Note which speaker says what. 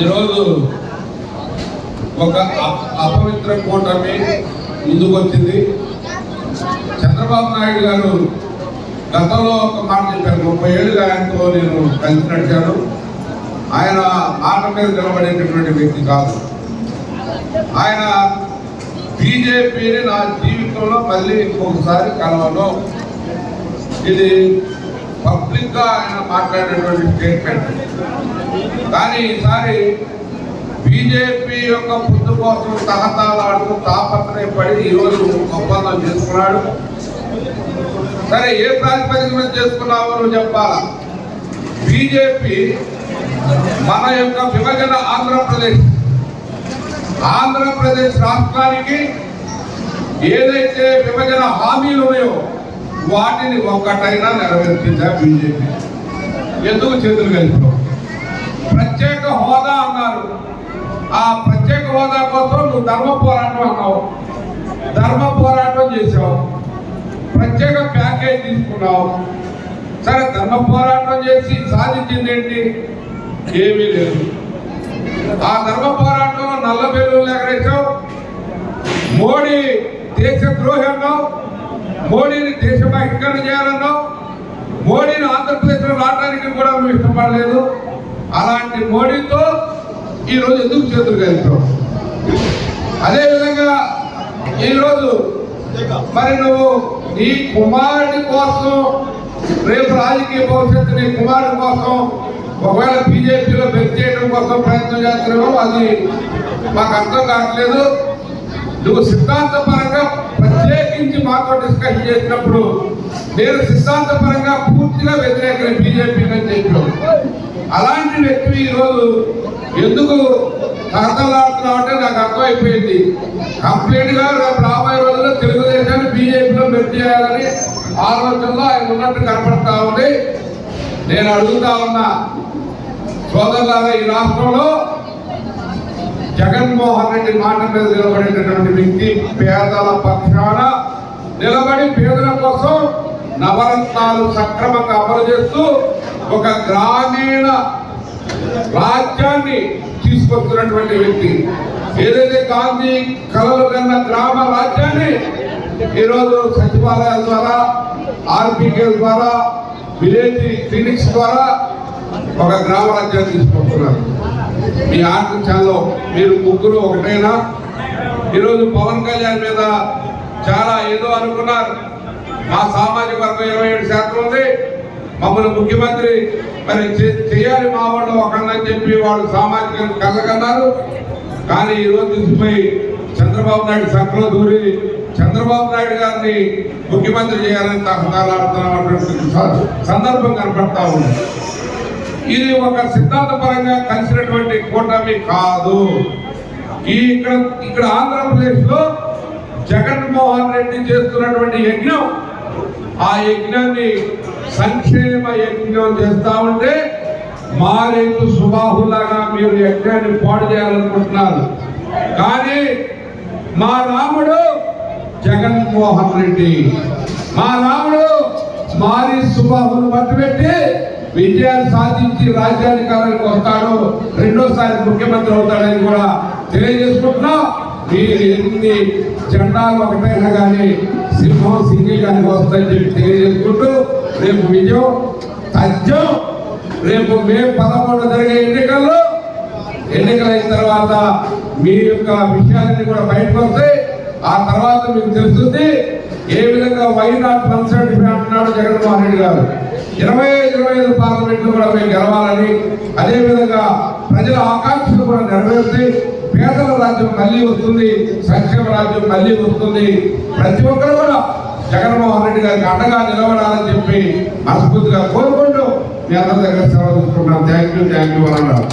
Speaker 1: ఈరోజు ఒక అపవిత్ర కూటమి ముందుకు వచ్చింది చంద్రబాబు నాయుడు గారు గతంలో ఒక మాట చెప్పారు. ముప్పై ఏళ్ళుగా ఆయనతో నేను కలిసి నడిచాను. ఆయన మాట మీద నిలబడేటటువంటి వ్యక్తి కాదు. ఆయన బీజేపీని నా జీవితంలో మళ్ళీ ఇంకొకసారి కలవను. ఇది పబ్లిక్గా ఆయన మాట్లాడేటువంటి స్టేట్మెంట్. కానీ ఈసారి బీజేపీ యొక్క పొద్దు కోసం తహతాలాడుతూ తాపత్రయపడి ఈరోజు ఒప్పందం చేసుకున్నాడు. సరే ఏ ప్రాతిపదిక మీద చేసుకున్నావో నువ్వు చెప్పాలా? బీజేపీ మన యొక్క విభజన ఆంధ్రప్రదేశ్ ఆంధ్రప్రదేశ్ రాష్ట్రానికి ఏదైతే విభజన హామీలు ఉన్నాయో వాటిని ఒక్కటైనా నెరవేర్చిందా బీజేపీ. ఎందుకు చేతులు కలిపాం ప్రత్యేక హోదా అన్నారు. ఆ ప్రత్యేక హోదా కోసం నువ్వు ధర్మ పోరాటం అన్నావు. ధర్మ పోరాటం చేసావు ప్రత్యేక ప్యాకేజ్ తీసుకున్నావు. సరే ధర్మ పోరాటం చేసి సాధించింది ఏంటి? ఏమీ లేదు. ఆ ధర్మ పోరాటంలో నల్ల బెల్లులు ఎగరేసావు మోడీ దేశ ద్రోహి అన్నావు. మోడీని దేశ బహిష్కరణ చేయాలన్నావు మోడీని ఆంధ్రప్రదేశ్లో రావడానికి కూడా మేము ఇష్టపడలేదు. అలాంటి మోడీతో ఈరోజు ఎందుకు చేతులు కలిపావు అదేవిధంగా ఈరోజు మరి నువ్వు నీ కుమారుడి కోసం రేపు రాజకీయ భవిష్యత్తు నీ కుమారుడి కోసం ఒకవేళ బీజేపీలో బెట్ చేయడం కోసం ప్రయత్నం చేస్తున్నావు అది మాకు అర్థం కావట్లేదు. నువ్వు సిద్ధాంతపరంగా ప్రత్యేకించి మాతో డిస్కషన్ చేసినప్పుడు నేను సిద్ధాంతపరంగా పూర్తిగా వ్యతిరేకం బీజేపీ అని చెప్పావు అలాంటి వ్యక్తి ఈరోజు ఎందుకు తహతలాడుతున్నావు అంటే నాకు అర్థమైపోయింది. కంప్లీట్గా రేపు రాబోయే రోజుల్లో తెలుగుదేశాన్ని బీజేపీలో మెర్జ్ చేయాలని ఆలోచనలో ఆయన ఉన్నట్టు కనపడతా ఉంది. నేను అడుగుతా ఉన్నా సోదరులారా ఈ రాష్ట్రంలో జగన్మోహన్ రెడ్డి మాట మీద నిలబడినటువంటి వ్యక్తి పేదల పక్షాన నిలబడి పేదల కోసం నవరత్నాలు సక్రమంగా అమలు చేస్తూ ఒక గ్రామీణ రాజ్యాన్ని తీసుకొస్తున్నటువంటి వ్యక్తి. ఏదైతే గాంధీ కలలు కన్న గ్రామ రాజ్యాన్ని ఈరోజు సచివాలయాల ద్వారా ఆర్బీకే ద్వారా విలేజ్ క్లినిక్స్ ద్వారా ఒక గ్రామ రాజ్యాన్ని తీసుకొస్తున్నారు. మీ ఆలోచనలో మీరు ముగ్గురు ఒకటైనా? ఈరోజు పవన్ కళ్యాణ్ మీద చాలా ఏదో అనుకున్నారు. మా సామాజిక వర్గం ఇరవై ఏడు శాతం ఉంది. మమ్మల్ని ముఖ్యమంత్రి మరి చేయాలి మా వాళ్ళు ఒకళ్ళని చెప్పి వాళ్ళు సామాజిక కళ్ళకన్నారు. కానీ ఈరోజు తీసుకుపోయి చంద్రబాబు నాయుడు సభలో దూరి చంద్రబాబు నాయుడు గారిని ముఖ్యమంత్రి చేయాలని తహతాలాడుతున్నటువంటి సందర్భం కనపడతా ఉంది. ఇది ఒక సిద్ధాంతపరంగా కలిసి కూటమి కాదు. ఈ ఇక్కడ ఇక్కడ ఆంధ్రప్రదేశ్లో జగన్మోహన్ రెడ్డి చేస్తున్నటువంటి యజ్ఞం ఆ యజ్ఞాన్ని సంక్షేమ యజ్ఞం చేస్తా ఉంటే మారేతు సుబాహులాగా మీరు యజ్ఞాన్ని పాడు చేయాలనుకుంటున్నారు. కానీ మా రాముడు జగన్మోహన్ రెడ్డి మా రాముడు మారి సుబాహును పట్టుబెట్టి విజయాలు సాధించి రాజ్యాధికారానికి వస్తాడు. రెండోసారి ముఖ్యమంత్రి అవుతాడని కూడా తెలియజేసుకుంటున్నాం. మీరు ఎన్ని జెండాలు ఒకటైనా కానీ సింహం సింగిల్ కానీ వస్తాయని చెప్పి తెలియజేసుకుంటూ రేపు విజయం తథ్యం రేపు మే పదకొండు జరిగే ఎన్నికల్లో ఎన్నికలైన తర్వాత మీ యొక్క విషయాలన్నీ కూడా బయటకు వస్తాయి. ఆ తర్వాత మీకు తెలుస్తుంది ఏ విధంగా వై నాట్ అంటున్నాడు జగన్మోహన్ రెడ్డి గారు. ఇరవై ఇరవై ఐదు పార్లమెంట్లు కూడా మేము గెలవాలని అదేవిధంగా ప్రజల ఆకాంక్షలు కూడా నెరవేరుతాయి పేదల రాజ్యం మళ్ళీ వస్తుంది సంక్షేమ రాజ్యం మళ్ళీ వస్తుంది. ప్రతి ఒక్కరు కూడా జగన్మోహన్ రెడ్డి గారికి అండగా నిలబడాలని చెప్పి మనస్ఫూర్తిగా కోరుకుంటూ మీ అందరి దగ్గర సెలవు తీసుకుంటున్నాను థ్యాంక్ యూ థ్యాంక్ యూ అన్నారు.